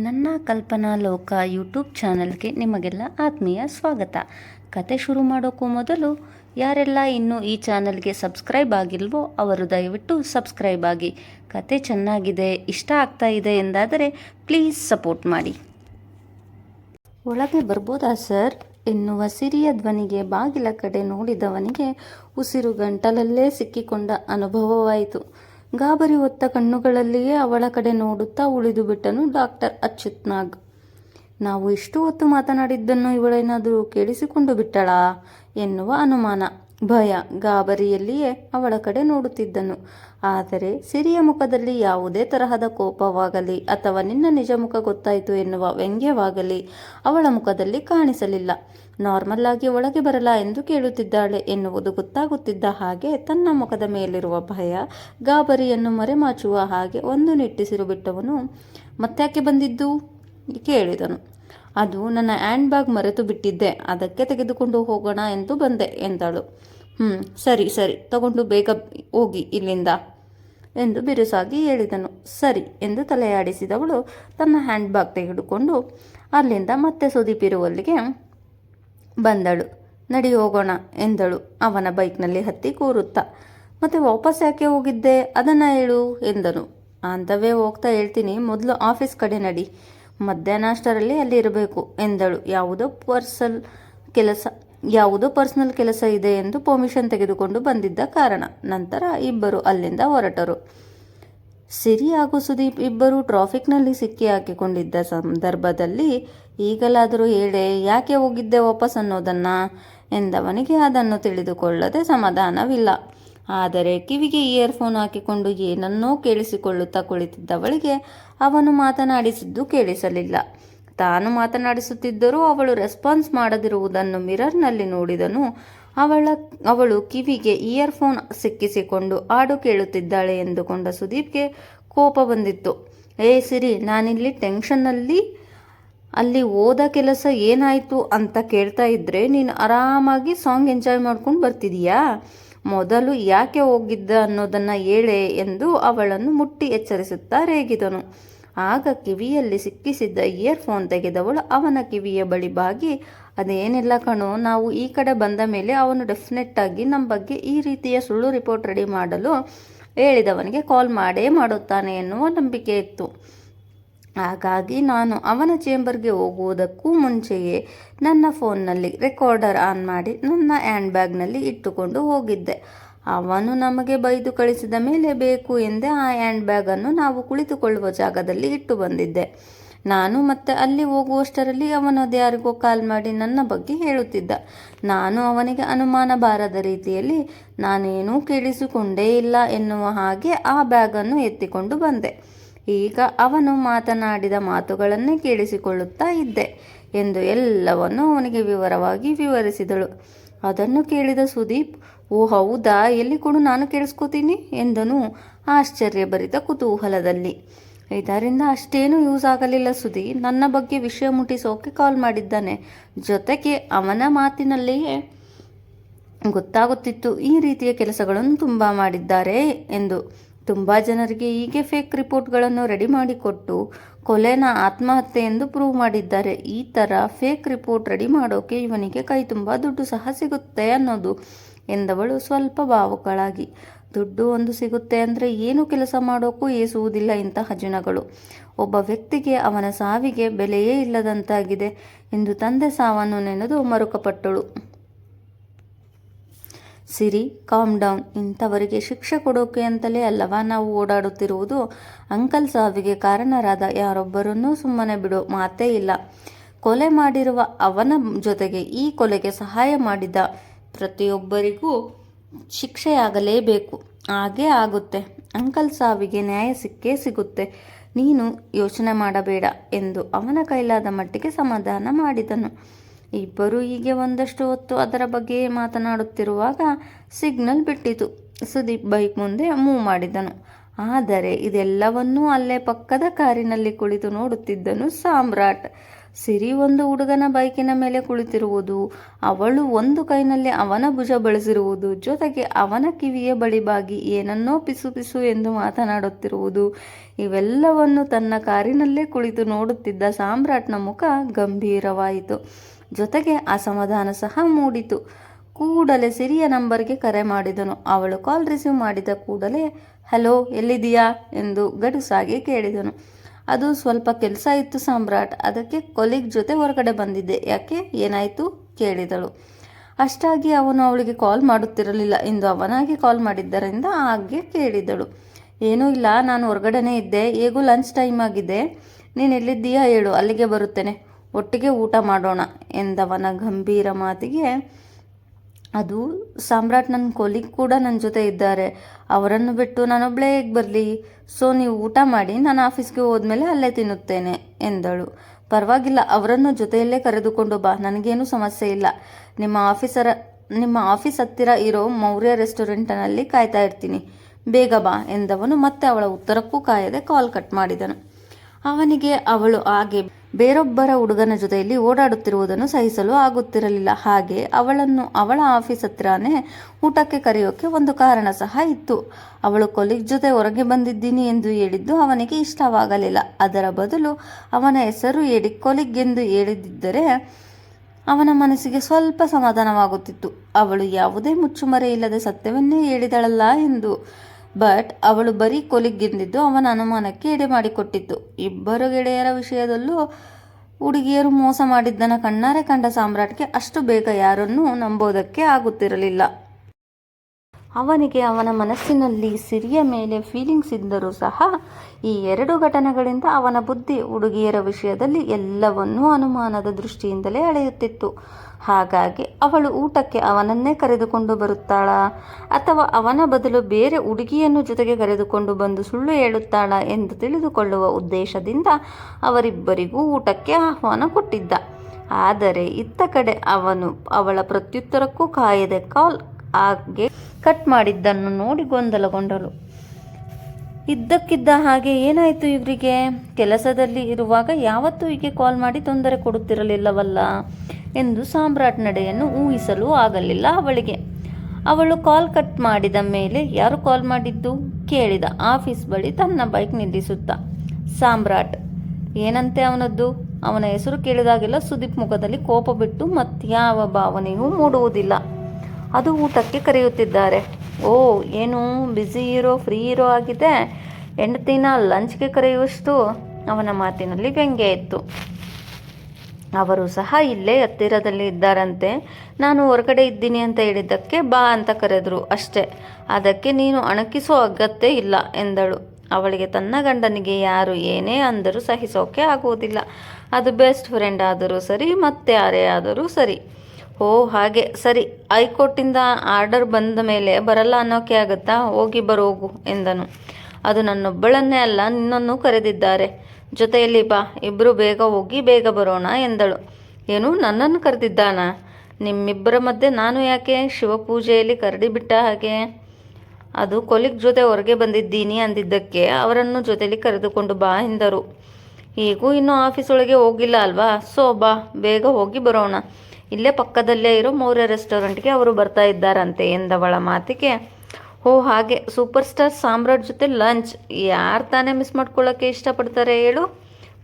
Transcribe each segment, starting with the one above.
ನನ್ನ ಕಲ್ಪನಾ ಲೋಕ ಯೂಟ್ಯೂಬ್ ಚಾನಲ್ಗೆ ನಿಮಗೆಲ್ಲ ಆತ್ಮೀಯ ಸ್ವಾಗತ. ಕತೆ ಶುರು ಮಾಡೋಕ್ಕೂ ಮೊದಲು, ಯಾರೆಲ್ಲ ಇನ್ನೂ ಈ ಚಾನಲ್ಗೆ ಸಬ್ಸ್ಕ್ರೈಬ್ ಆಗಿಲ್ವೋ ಅವರು ದಯವಿಟ್ಟು ಸಬ್ಸ್ಕ್ರೈಬ್ ಆಗಿ. ಕತೆ ಚೆನ್ನಾಗಿದೆ, ಇಷ್ಟ ಆಗ್ತಾ ಇದೆ ಎಂದಾದರೆ ಪ್ಲೀಸ್ ಸಪೋರ್ಟ್ ಮಾಡಿ. ಒಳಗೆ ಬರ್ಬೋದಾ ಸರ್? ಎನ್ನುವ ಸಿರಿಯ ಧ್ವನಿಗೆ ಬಾಗಿಲ ಕಡೆ ನೋಡಿದವನಿಗೆ ಉಸಿರು ಗಂಟಲಲ್ಲೇ ಸಿಕ್ಕಿಕೊಂಡ ಅನುಭವವಾಯಿತು. ಗಾಬರಿ ಹೊತ್ತ ಕಣ್ಣುಗಳಲ್ಲಿಯೇ ಅವಳ ಕಡೆ ನೋಡುತ್ತಾ ಉಳಿದು ಬಿಟ್ಟನು ಡಾಕ್ಟರ್ ಅಚ್ಯುತ್ ನಾಗ್ ನಾವು ಇಷ್ಟು ಹೊತ್ತು ಮಾತನಾಡಿದ್ದನ್ನು ಇವಳೇನಾದರೂ ಕೇಳಿಸಿಕೊಂಡು ಬಿಟ್ಟಳಾ ಎನ್ನುವ ಅನುಮಾನ. ಭಯ ಗಾಬರಿಯಲ್ಲಿಯೇ ಅವಳ ಕಡೆ ನೋಡುತ್ತಿದ್ದನು. ಆದರೆ ಸಿರಿಯ ಮುಖದಲ್ಲಿ ಯಾವುದೇ ತರಹದ ಕೋಪವಾಗಲಿ ಅಥವಾ ನಿನ್ನ ನಿಜ ಮುಖ ಗೊತ್ತಾಯಿತು ಎನ್ನುವ ವ್ಯಂಗ್ಯವಾಗಲಿ ಅವಳ ಮುಖದಲ್ಲಿ ಕಾಣಿಸಲಿಲ್ಲ. ನಾರ್ಮಲ್ ಆಗಿ ಒಳಗೆ ಬರಲ್ಲ ಎಂದು ಕೇಳುತ್ತಿದ್ದಾಳೆ ಎನ್ನುವುದು ಗೊತ್ತಾಗುತ್ತಿದ್ದ ಹಾಗೆ ತನ್ನ ಮುಖದ ಮೇಲಿರುವ ಭಯ, ಗಾಬರಿಯನ್ನು ಮರೆಮಾಚುವ ಹಾಗೆ ಒಂದು ನಿಟ್ಟಿಸಿರು ಬಿಟ್ಟವನು. ಮತ್ತ್ಯಾಕೆ ಬಂದಿದ್ದು? ಕೇಳಿದನು. ಅದು ನನ್ನ ಹ್ಯಾಂಡ್ ಬ್ಯಾಗ್ ಮರೆತು ಬಿಟ್ಟಿದ್ದೆ, ಅದಕ್ಕೆ ತೆಗೆದುಕೊಂಡು ಹೋಗೋಣ ಎಂದು ಬಂದೆ ಎಂದಳು. ಹ್ಞೂ ಸರಿ ಸರಿ, ತಗೊಂಡು ಬೇಗ ಹೋಗಿ ಇಲ್ಲಿಂದ ಎಂದು ಬಿರುಸಾಗಿ ಹೇಳಿದನು. ಸರಿ ಎಂದು ತಲೆಯಾಡಿಸಿದವಳು ತನ್ನ ಹ್ಯಾಂಡ್ ಬ್ಯಾಗ್ ತೆಗೆದುಕೊಂಡು ಅಲ್ಲಿಂದ ಮತ್ತೆ ಸುದೀಪಿರುವಲ್ಲಿಗೆ ಬಂದಳು. ನಡಿ ಹೋಗೋಣ, ಎಂದಳು. ಅವನ ಬೈಕ್ನಲ್ಲಿ ಹತ್ತಿ ಕೂರುತ್ತಾ. ಮತ್ತೆ ವಾಪಸ್ ಯಾಕೆ ಹೋಗಿದ್ದೆ? ಅದನ್ನು ಹೇಳು, ಎಂದನು. ಅಂತವೇ ಹೋಗ್ತಾ ಹೇಳ್ತೀನಿ. ಮೊದಲು ಆಫೀಸ್ ಕಡೆ ನಡಿ. ಮಧ್ಯಾಹ್ನ ಅಷ್ಟರಲ್ಲಿ ಅಲ್ಲಿ ಇರಬೇಕು, ಎಂದಳು. ಯಾವುದೋ ಪರ್ಸಲ್ ಕೆಲಸ, ಯಾವುದೋ ಪರ್ಸನಲ್ ಕೆಲಸ ಇದೆ ಎಂದು ಪರ್ಮಿಷನ್ ತೆಗೆದುಕೊಂಡು ಬಂದಿದ್ದ ಕಾರಣ. ನಂತರ ಇಬ್ಬರು ಅಲ್ಲಿಂದ ಹೊರಟರು. ಸಿರಿ ಹಾಗೂ ಸುದೀಪ್ ಇಬ್ಬರು ಟ್ರಾಫಿಕ್ನಲ್ಲಿ ಸಿಕ್ಕಿ ಹಾಕಿಕೊಂಡಿದ್ದ ಸಂದರ್ಭದಲ್ಲಿ ಈಗಲಾದರೂ ಹೇಳೆ, ಯಾಕೆ ಹೋಗಿದ್ದೆ ವಾಪಸ್ ಅನ್ನೋದನ್ನ? ಎಂದವನಿಗೆ ಅದನ್ನು ತಿಳಿದುಕೊಳ್ಳದೆ ಸಮಾಧಾನವಿಲ್ಲ. ಆದರೆ ಕಿವಿಗೆ ಇಯರ್ಫೋನ್ ಹಾಕಿಕೊಂಡು ಏನನ್ನೋ ಕೇಳಿಸಿಕೊಳ್ಳುತ್ತಾ ಕುಳಿತಿದ್ದವಳಿಗೆ ಅವನು ಮಾತನಾಡಿಸಿದ್ದು ಕೇಳಿಸಲಿಲ್ಲ. ತಾನು ಮಾತನಾಡಿಸುತ್ತಿದ್ದರೂ ಅವಳು ರೆಸ್ಪಾನ್ಸ್ ಮಾಡದಿರುವುದನ್ನು ಮಿರರ್ನಲ್ಲಿ ನೋಡಿದನು. ಅವಳ, ಅವಳು ಕಿವಿಗೆ ಇಯರ್ಫೋನ್ ಸಿಕ್ಕಿಸಿಕೊಂಡು ಹಾಡು ಕೇಳುತ್ತಿದ್ದಾಳೆ ಎಂದುಕೊಂಡ ಸುದೀಪ್ಗೆ ಕೋಪ ಬಂದಿತ್ತು. ಏ ಸಿರಿ, ನಾನಿಲ್ಲಿ ಟೆನ್ಷನ್ನಲ್ಲಿ, ಅಲ್ಲಿ ಓದ ಕೆಲಸ ಏನಾಯಿತು ಅಂತ ಕೇಳ್ತಾ ಇದ್ದರೆ ನೀನು ಆರಾಮಾಗಿ ಸಾಂಗ್ ಎಂಜಾಯ್ ಮಾಡ್ಕೊಂಡು ಬರ್ತಿದೀಯಾ? ಮೊದಲು ಯಾಕೆ ಹೋಗಿದ್ದ ಅನ್ನೋದನ್ನು ಹೇಳೆ ಎಂದು ಅವಳನ್ನು ಮುಟ್ಟಿ ಎಚ್ಚರಿಸುತ್ತಾ ರೇಗಿದನು. ಆಗ ಕಿವಿಯಲ್ಲಿ ಸಿಕ್ಕಿಸಿದ್ದ ಇಯರ್ಫೋನ್ ತೆಗೆದವಳು ಅವನ ಕಿವಿಯ ಬಳಿ ಬಾಗಿ, ಅದೇನಿಲ್ಲ ಕಣೋ, ನಾವು ಈ ಕಡೆ ಬಂದ ಮೇಲೆ ಅವನು ಡೆಫಿನೆಟ್ಟಾಗಿ ನಮ್ಮ ಬಗ್ಗೆ ಈ ರೀತಿಯ ಸುಳ್ಳು ರಿಪೋರ್ಟ್ ರೆಡಿ ಮಾಡಲು ಹೇಳಿದವನಿಗೆ ಕಾಲ್ ಮಾಡೇ ಮಾಡುತ್ತಾನೆ ಎನ್ನುವ ನಂಬಿಕೆ ಇತ್ತು. ಹಾಗಾಗಿ ನಾನು ಅವನ ಚೇಂಬರ್ಗೆ ಹೋಗುವುದಕ್ಕೂ ಮುಂಚೆಯೇ ನನ್ನ ಫೋನ್ನಲ್ಲಿ ರೆಕಾರ್ಡರ್ ಆನ್ ಮಾಡಿ ನನ್ನ ಹ್ಯಾಂಡ್ ಬ್ಯಾಗ್ನಲ್ಲಿ ಇಟ್ಟುಕೊಂಡು ಹೋಗಿದ್ದೆ. ಅವನು ನಮಗೆ ಬೈದು ಕಳಿಸಿದ ಮೇಲೆ ಬೇಕು ಎಂದೇ ಆ ಹ್ಯಾಂಡ್ ಬ್ಯಾಗನ್ನು ನಾವು ಕುಳಿತುಕೊಳ್ಳುವ ಜಾಗದಲ್ಲಿ ಇಟ್ಟು ಬಂದಿದ್ದೆ. ನಾನು ಮತ್ತೆ ಅಲ್ಲಿ ಹೋಗುವಷ್ಟರಲ್ಲಿ ಅವನದು ಯಾರಿಗೋ ಕಾಲ್ ಮಾಡಿ ನನ್ನ ಬಗ್ಗೆ ಹೇಳುತ್ತಿದ್ದ. ನಾನು ಅವನಿಗೆ ಅನುಮಾನ ಬಾರದ ರೀತಿಯಲ್ಲಿ, ನಾನೇನೂ ಕೇಳಿಸಿಕೊಂಡೇ ಇಲ್ಲ ಎನ್ನುವ ಹಾಗೆ ಆ ಬ್ಯಾಗನ್ನು ಎತ್ತಿಕೊಂಡು ಬಂದೆ. ಈಗ ಅವನು ಮಾತನಾಡಿದ ಮಾತುಗಳನ್ನೇ ಕೇಳಿಸಿಕೊಳ್ಳುತ್ತಾ ಇದ್ದೆ ಎಂದು ಎಲ್ಲವನ್ನು ಅವನಿಗೆ ವಿವರವಾಗಿ ವಿವರಿಸಿದಳು. ಅದನ್ನು ಕೇಳಿದ ಸುದೀಪ್, ಓ ಹೌದಾ, ಎಲ್ಲಿ ಕೊಡು ನಾನು ಕೇಳಿಸ್ಕೋತೀನಿ ಎಂದನು ಆಶ್ಚರ್ಯಭರಿತ ಕುತೂಹಲದಲ್ಲಿ. ಇದರಿಂದ ಅಷ್ಟೇನೂ ಯೂಸ್ ಆಗಲಿಲ್ಲ ಸುದಿ. ನನ್ನ ಬಗ್ಗೆ ವಿಷಯ ಮುಟ್ಟಿಸೋಕೆ ಕಾಲ್ ಮಾಡಿದ್ದಾನೆ. ಜೊತೆಗೆ ಅವನ ಮಾತಿನಲ್ಲಿಯೇ ಗೊತ್ತಾಗುತ್ತಿತ್ತು, ಈ ರೀತಿಯ ಕೆಲಸಗಳನ್ನು ತುಂಬ ಮಾಡಿದ್ದಾರೆ ಎಂದು. ತುಂಬ ಜನರಿಗೆ ಹೀಗೆ ಫೇಕ್ ರಿಪೋರ್ಟ್ಗಳನ್ನು ರೆಡಿ ಮಾಡಿಕೊಟ್ಟು ಕೊಲೆನ ಆತ್ಮಹತ್ಯೆ ಎಂದು ಪ್ರೂವ್ ಮಾಡಿದ್ದಾರೆ. ಈ ಥರ ಫೇಕ್ ರಿಪೋರ್ಟ್ ರೆಡಿ ಮಾಡೋಕೆ ಇವನಿಗೆ ಕೈ ತುಂಬ ದುಡ್ಡು ಸಹ ಸಿಗುತ್ತೆ ಅನ್ನೋದು ಎಂದವಳು ಸ್ವಲ್ಪ ಭಾವುಕಳಾಗಿ. ದುಡ್ಡು ಒಂದು ಸಿಗುತ್ತೆ ಅಂದರೆ ಏನು ಕೆಲಸ ಮಾಡೋಕ್ಕೂ ಏಸುವುದಿಲ್ಲ ಇಂತಹ ಜನಗಳು. ಒಬ್ಬ ವ್ಯಕ್ತಿಗೆ ಅವನ ಸಾವಿಗೆ ಬೆಲೆಯೇ ಇಲ್ಲದಂತಾಗಿದೆ ಎಂದು ತಂದೆ ಸಾವನ್ನು ನೆನೆದು ಮರುಕಪಟ್ಟಳು. ಸಿರಿ ಕಾಮ್ ಡೌನ್ ಇಂಥವರಿಗೆ ಶಿಕ್ಷೆ ಕೊಡೋಕೆ ಅಂತಲೇ ಅಲ್ಲವಾ ನಾವು ಓಡಾಡುತ್ತಿರುವುದು? ಅಂಕಲ್ ಸಾವಿಗೆ ಕಾರಣರಾದ ಯಾರೊಬ್ಬರನ್ನೂ ಸುಮ್ಮನೆ ಬಿಡೋ ಮಾತೇ ಇಲ್ಲ. ಕೊಲೆ ಮಾಡಿರುವ ಅವನ ಜೊತೆಗೆ ಈ ಕೊಲೆಗೆ ಸಹಾಯ ಮಾಡಿದ ಪ್ರತಿಯೊಬ್ಬರಿಗೂ ಶಿಕ್ಷೆಯಾಗಲೇಬೇಕು. ಹಾಗೇ ಆಗುತ್ತೆ. ಅಂಕಲ್ ಸಾವಿಗೆ ನ್ಯಾಯ ಸಿಕ್ಕೇ ಸಿಗುತ್ತೆ. ನೀನು ಯೋಚನೆ ಮಾಡಬೇಡ ಎಂದು ಅವನ ಕೈಲಾದ ಮಟ್ಟಿಗೆ ಸಮಾಧಾನ ಮಾಡಿದನು. ಇಬ್ಬರು ಹೀಗೆ ಒಂದಷ್ಟು ಹೊತ್ತು ಅದರ ಬಗ್ಗೆ ಮಾತನಾಡುತ್ತಿರುವಾಗ ಸಿಗ್ನಲ್ ಬಿಟ್ಟಿತು. ಸುದೀಪ್ ಬೈಕ್ ಮುಂದೆ ಮೂವ್ ಮಾಡಿದನು. ಆದರೆ ಇದೆಲ್ಲವನ್ನೂ ಅಲ್ಲೇ ಪಕ್ಕದ ಕಾರಿನಲ್ಲಿ ಕುಳಿತು ನೋಡುತ್ತಿದ್ದನು ಸಾಮ್ರಾಟ್. ಸಿರಿ ಒಂದು ಹುಡುಗನ ಬೈಕಿನ ಮೇಲೆ ಕುಳಿತಿರುವುದು, ಅವಳು ಒಂದು ಕೈನಲ್ಲಿ ಅವನ ಭುಜ ಬಳಸಿರುವುದು, ಜೊತೆಗೆ ಅವನ ಕಿವಿಯ ಬಳಿ ಬಾಗಿ ಏನನ್ನೋ ಪಿಸು ಪಿಸು ಎಂದು ಮಾತನಾಡುತ್ತಿರುವುದು, ಇವೆಲ್ಲವನ್ನು ತನ್ನ ಕಾರಿನಲ್ಲೇ ಕುಳಿತು ನೋಡುತ್ತಿದ್ದ ಸಾಮ್ರಾಟ್ನ ಮುಖ ಗಂಭೀರವಾಯಿತು. ಜೊತೆಗೆ ಅಸಮಾಧಾನ ಸಹ ಮೂಡಿತು. ಕೂಡಲೇ ಸಿರಿಯ ನಂಬರ್ಗೆ ಕರೆ ಮಾಡಿದನು. ಅವಳು ಕಾಲ್ ರಿಸೀವ್ ಮಾಡಿದ ಕೂಡಲೇ, ಹಲೋ ಎಲ್ಲಿದೆಯಾ ಎಂದು ಗಡುಸಾಗಿ ಕೇಳಿದನು. ಅದು ಸ್ವಲ್ಪ ಕೆಲಸ ಇತ್ತು ಸಾಮ್ರಾಟ್. ಅದಕ್ಕೆ ಕೊಲೀಗ್ ಜೊತೆ ಹೊರಗಡೆ ಬಂದಿದ್ದೆ. ಯಾಕೆ? ಏನಾಯಿತು? ಕೇಳಿದಳು. ಅಷ್ಟಾಗಿ ಅವನು ಅವಳಿಗೆ ಕಾಲ್ ಮಾಡುತ್ತಿರಲಿಲ್ಲ. ಎಂದು ಅವನಾಗಿ ಕಾಲ್ ಮಾಡಿದ್ದರಿಂದ ಹಾಗೆ ಕೇಳಿದಳು. ಏನೂ ಇಲ್ಲ. ನಾನು ಹೊರಗಡೆನೇ ಇದ್ದೆ. ಹೇಗೂ ಲಂಚ್ ಟೈಮ್ ಆಗಿದೆ. ನೀನು ಎಲ್ಲಿದ್ದೀಯಾ ಹೇಳು. ಅಲ್ಲಿಗೆ ಬರುತ್ತೇನೆ. ಒಟ್ಟಿಗೆ ಊಟ ಮಾಡೋಣ ಎಂದವನ ಗಂಭೀರ ಮಾತಿಗೆ, ಅದು ಸಾಮ್ರಾಟ್ ನನ್ನ ಕೊಲಿಗ್ ಕೂಡ ನನ್ನ ಜೊತೆ ಇದ್ದಾರೆ. ಅವರನ್ನು ಬಿಟ್ಟು ನಾನೊಬ್ಳೇ ಹೇಗೆ ಬರಲಿ? ಸೊ, ನೀವು ಊಟ ಮಾಡಿ ನಾನು ಆಫೀಸ್ಗೆ ಹೋದ್ಮೇಲೆ ಅಲ್ಲೇ ತಿನ್ನುತ್ತೇನೆ, ಎಂದಳು. ಪರವಾಗಿಲ್ಲ, ಅವರನ್ನು ಜೊತೆಯಲ್ಲೇ ಕರೆದುಕೊಂಡು ಬಾ, ನನಗೇನು ಸಮಸ್ಯೆ ಇಲ್ಲ. ನಿಮ್ಮ ಆಫೀಸರ, ನಿಮ್ಮ ಆಫೀಸ್ ಹತ್ತಿರ ಇರೋ ಮೌರ್ಯ ರೆಸ್ಟೋರೆಂಟ್ನಲ್ಲಿ ಕಾಯ್ತಾ ಇರ್ತೀನಿ. ಬೇಗ ಬಾ, ಎಂದವನು ಮತ್ತೆ ಅವಳ ಉತ್ತರಕ್ಕೂ ಕಾಯದೆ ಕಾಲ್ ಕಟ್ ಮಾಡಿದನು. ಅವನಿಗೆ ಅವಳು ಹಾಗೆ ಬೇರೊಬ್ಬರ ಹುಡುಗನ ಜೊತೆಯಲ್ಲಿ ಓಡಾಡುತ್ತಿರುವುದನ್ನು ಸಹಿಸಲು ಆಗುತ್ತಿರಲಿಲ್ಲ. ಹಾಗೆ ಅವಳನ್ನು ಅವಳ ಆಫೀಸ್ ಹತ್ರನೇ ಊಟಕ್ಕೆ ಕರೆಯೋಕೆ ಒಂದು ಕಾರಣ ಸಹ ಇತ್ತು. ಅವಳು ಕೊಲಿಗ್ ಜೊತೆ ಹೊರಗೆ ಬಂದಿದ್ದೀನಿ ಎಂದು ಹೇಳಿದ್ದು ಅವನಿಗೆ ಇಷ್ಟವಾಗಲಿಲ್ಲ. ಅದರ ಬದಲು ಅವನ ಹೆಸರು ಹೇಳಿ ಕೊಲಿಗ್ ಎಂದು ಹೇಳಿದ್ದರೆ ಅವನ ಮನಸ್ಸಿಗೆ ಸ್ವಲ್ಪ ಸಮಾಧಾನವಾಗುತ್ತಿತ್ತು. ಅವಳು ಯಾವುದೇ ಮುಚ್ಚುಮರೆ ಇಲ್ಲದೆ ಸತ್ಯವನ್ನೇ ಹೇಳಿದಳಲ್ಲ ಎಂದು ಬಟ್ ಅವಳು ಬರೀ ಕೊಲಿಗೆಂದಿದ್ದು ಅವನ ಅನುಮಾನಕ್ಕೆ ಎಡೆ ಮಾಡಿಕೊಟ್ಟಿತ್ತು. ಇಬ್ಬರು ಗೆಳೆಯರ ವಿಷಯದಲ್ಲೂ ಹುಡುಗಿಯರು ಮೋಸ ಮಾಡಿದ್ದನ ಕಣ್ಣಾರೆ ಕಂಡ ಸಾಮ್ರಾಟ್ಗೆ ಅಷ್ಟು ಬೇಗ ಯಾರನ್ನೂ ನಂಬೋದಕ್ಕೆ ಆಗುತ್ತಿರಲಿಲ್ಲ. ಅವನಿಗೆ ಅವನ ಮನಸ್ಸಿನಲ್ಲಿ ಸಿರಿಯ ಮೇಲೆ ಫೀಲಿಂಗ್ಸ್ ಇದ್ದರೂ ಸಹ ಈ ಎರಡು ಘಟನೆಗಳಿಂದ ಅವನ ಬುದ್ಧಿ ಹುಡುಗಿಯರ ವಿಷಯದಲ್ಲಿ ಎಲ್ಲವನ್ನೂ ಅನುಮಾನದ ದೃಷ್ಟಿಯಿಂದಲೇ ಅಳೆಯುತ್ತಿತ್ತು. ಹಾಗಾಗಿ ಅವಳು ಊಟಕ್ಕೆ ಅವನನ್ನೇ ಕರೆದುಕೊಂಡು ಬರುತ್ತಾಳಾ. ಅಥವಾ ಅವನ ಬದಲು ಬೇರೆ ಹುಡುಗಿಯನ್ನು ಜೊತೆಗೆ ಕರೆದುಕೊಂಡು ಬಂದು ಸುಳ್ಳು ಹೇಳುತ್ತಾಳ ಎಂದು ತಿಳಿದುಕೊಳ್ಳುವ ಉದ್ದೇಶದಿಂದ ಅವರಿಬ್ಬರಿಗೂ ಊಟಕ್ಕೆ ಆಹ್ವಾನ ಕೊಟ್ಟಿದ್ದ. ಆದರೆ ಇತ್ತ ಕಡೆ ಅವನು ಅವಳ ಪ್ರತ್ಯುತ್ತರಕ್ಕೂ ಕಾಯದೆ ಕಾಲ್ ಆಗೆ ಕಟ್ ಮಾಡಿದ್ದನ್ನು ನೋಡಿ ಗೊಂದಲಗೊಂಡಳು. ಇದ್ದಕ್ಕಿದ್ದ ಹಾಗೆ ಏನಾಯಿತು ಇವರಿಗೆ? ಕೆಲಸದಲ್ಲಿ ಇರುವಾಗ ಯಾವತ್ತೂ ಹೀಗೆ ಕಾಲ್ ಮಾಡಿ ತೊಂದರೆ ಕೊಡುತ್ತಿರಲಿಲ್ಲವಲ್ಲ. ಎಂದು ಸಾಮ್ರಾಟ್ ನಡೆಯನ್ನು ಊಹಿಸಲು ಆಗಲಿಲ್ಲ ಅವಳಿಗೆ. ಅವಳು ಕಾಲ್ ಕಟ್ ಮಾಡಿದ ಮೇಲೆ ಯಾರು ಕಾಲ್ ಮಾಡಿದ್ದು? ಕೇಳಿದ ಆಫೀಸ್ ಬಳಿ ತನ್ನ ಬೈಕ್ ನಿಲ್ಲಿಸುತ್ತ. ಸಾಮ್ರಾಟ್, ಏನಂತೆ ಅವನದ್ದು? ಅವನ ಹೆಸರು ಕೇಳಿದಾಗೆಲ್ಲ ಸುದೀಪ್ ಮುಖದಲ್ಲಿ ಕೋಪ ಬಿಟ್ಟು ಮತ್ಯಾವ ಭಾವನೆಯೂ ಮೂಡುವುದಿಲ್ಲ. ಅದು ಊಟಕ್ಕೆ ಕರೆಯುತ್ತಿದ್ದಾರೆ. ಓ, ಏನು ಬ್ಯುಸಿ ಇರೋ ಫ್ರೀ ಇರೋ ಆಗಿದೆ? ಹೆಂಡತಿನ ಲಂಚ್ಗೆ ಕರೆಯುವಷ್ಟು ಅವನ ಮಾತಿನಲ್ಲಿ ವ್ಯಂಗ್ಯ ಇತ್ತು. ಅವರು ಸಹ ಇಲ್ಲೇ ಹತ್ತಿರದಲ್ಲಿ ಇದ್ದಾರಂತೆ. ನಾನು ಹೊರಗಡೆ ಇದ್ದೀನಿ ಅಂತ ಹೇಳಿದ್ದಕ್ಕೆ ಬಾ ಅಂತ ಕರೆದ್ರು. ಅಷ್ಟೇ. ಅದಕ್ಕೆ ನೀನು ಅಣಕಿಸೋ ಅಗತ್ಯ ಇಲ್ಲ ಎಂದಳು. ಅವಳಿಗೆ ತನ್ನ ಗಂಡನಿಗೆ ಯಾರು ಏನೇ ಅಂದರೂ ಸಹಿಸೋಕೆ ಆಗುವುದಿಲ್ಲ. ಅದು ಬೆಸ್ಟ್ ಫ್ರೆಂಡ್ ಆದರೂ ಸರಿ, ಮತ್ತೆ ಯಾರೇ ಆದರೂ ಸರಿ. ಓ, ಹಾಗೆ. ಸರಿ. ಹೈಕೋರ್ಟಿಂದ ಆರ್ಡರ್ ಬಂದ ಮೇಲೆ ಬರಲ್ಲ ಅನ್ನೋಕೆ ಆಗುತ್ತಾ? ಹೋಗಿ ಬರೋಗು ಎಂದನು. ಅದು ನನ್ನೊಬ್ಬಳನ್ನೇ ಅಲ್ಲ, ನಿನ್ನನ್ನು ಕರೆದಿದ್ದಾರೆ. ಜೊತೆಯಲ್ಲಿ ಬಾ ಇಬ್ಬರು ಬೇಗ ಹೋಗಿ ಬೇಗ ಬರೋಣ ಎಂದಳು. ಏನು, ನನ್ನನ್ನು ಕರೆದಿದ್ದಾನ? ನಿಮ್ಮಿಬ್ಬರ ಮಧ್ಯೆ ನಾನು ಯಾಕೆ ಶಿವಪೂಜೆಯಲ್ಲಿ ಕರಡಿ ಬಿಟ್ಟ ಹಾಗೆ? ಅದು ಕೊಲಿಗ್ ಜೊತೆ ಹೊರಗೆ ಬಂದಿದ್ದೀನಿ ಅಂದಿದ್ದಕ್ಕೆ ಅವರನ್ನು ಜೊತೆಲಿ ಕರೆದುಕೊಂಡು ಬಾ ಎಂದರು. ಈಗೂ ಇನ್ನೂ ಆಫೀಸ್ ಒಳಗೆ ಹೋಗಿಲ್ಲ ಅಲ್ವಾ? ಸೊ, ಬಾ, ಬೇಗ ಹೋಗಿ ಬರೋಣ. ಇಲ್ಲೇ ಪಕ್ಕದಲ್ಲೇ ಇರೋ ಮೌರ್ಯ ರೆಸ್ಟೋರೆಂಟ್ಗೆ ಅವರು ಬರ್ತಾ ಇದ್ದಾರಂತೆ ಎಂದವಳ ಮಾತಿಗೆ ಓ ಹಾಗೆ. ಸೂಪರ್ ಸ್ಟಾರ್ ಸಾಮ್ರಾಟ್ ಜೊತೆ ಲಂಚ್. ಯಾರು ತಾನೇ ಮಿಸ್ ಮಾಡ್ಕೊಳ್ಳೋಕ್ಕೆ ಇಷ್ಟಪಡ್ತಾರೆ ಹೇಳು?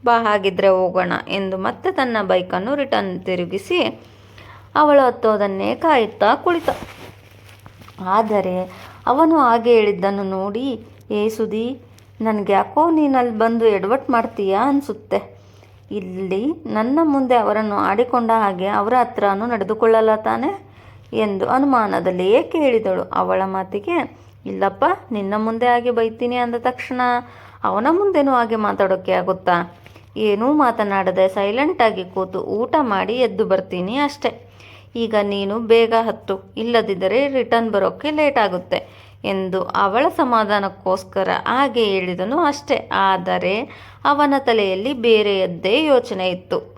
ಬಾ, ಹಾಗಿದ್ರೆ ಹೋಗೋಣ ಎಂದು ಮತ್ತೆ ತನ್ನ ಬೈಕನ್ನು ರಿಟರ್ನ್ ತಿರುಗಿಸಿ ಅವಳು ಹತ್ತೋದನ್ನೇ ಕಾಯುತ್ತಾ ಕುಳಿತ. ಆದರೆ ಅವನು ಹಾಗೆ ಹೇಳಿದ್ದನ್ನು ನೋಡಿ, ಏ ಸುದಿ ನನಗೆ ಯಾಕೋ ನೀನು ಬಂದು ಎಡವಟ್ಟು ಮಾಡ್ತೀಯಾ? ಅನಿಸುತ್ತೆ. ಇಲ್ಲಿ ನನ್ನ ಮುಂದೆ ಅವರನ್ನು ಆಡಿಕೊಂಡ ಹಾಗೆ ಅವರ ಹತ್ರನೂ ನಡೆದುಕೊಳ್ಳಲ್ಲ ತಾನೆ? ಎಂದು ಅನುಮಾನದಲ್ಲಿಯೇ ಕೇಳಿದಳು ಅವಳ ಮಾತಿಗೆ, ಇಲ್ಲಪ್ಪ, ನಿನ್ನ ಮುಂದೆ ಹಾಗೆ ಬೈತೀನಿ ಅಂದ ತಕ್ಷಣ ಅವನ ಮುಂದೆನೂ ಹಾಗೆ ಮಾತಾಡೋಕ್ಕೆ ಆಗುತ್ತಾ? ಏನೂ ಮಾತನಾಡದೆ ಸೈಲೆಂಟಾಗಿ ಕೂತು ಊಟ ಮಾಡಿ ಎದ್ದು ಬರ್ತೀನಿ ಅಷ್ಟೆ. ಈಗ ನೀನು ಬೇಗ ಹತ್ತು, ಇಲ್ಲದಿದ್ದರೆ ರಿಟರ್ನ್ ಬರೋಕ್ಕೆ ಲೇಟ್ ಆಗುತ್ತೆ ಎಂದು ಅವಳ ಸಮಾಧಾನಕ್ಕೋಸ್ಕರ ಹಾಗೆ ಹೇಳಿದನು ಅಷ್ಟೆ. ಆದರೆ ಅವನ ತಲೆಯಲ್ಲಿ ಬೇರೆಯದ್ದೇ ಯೋಚನೆ ಇತ್ತು.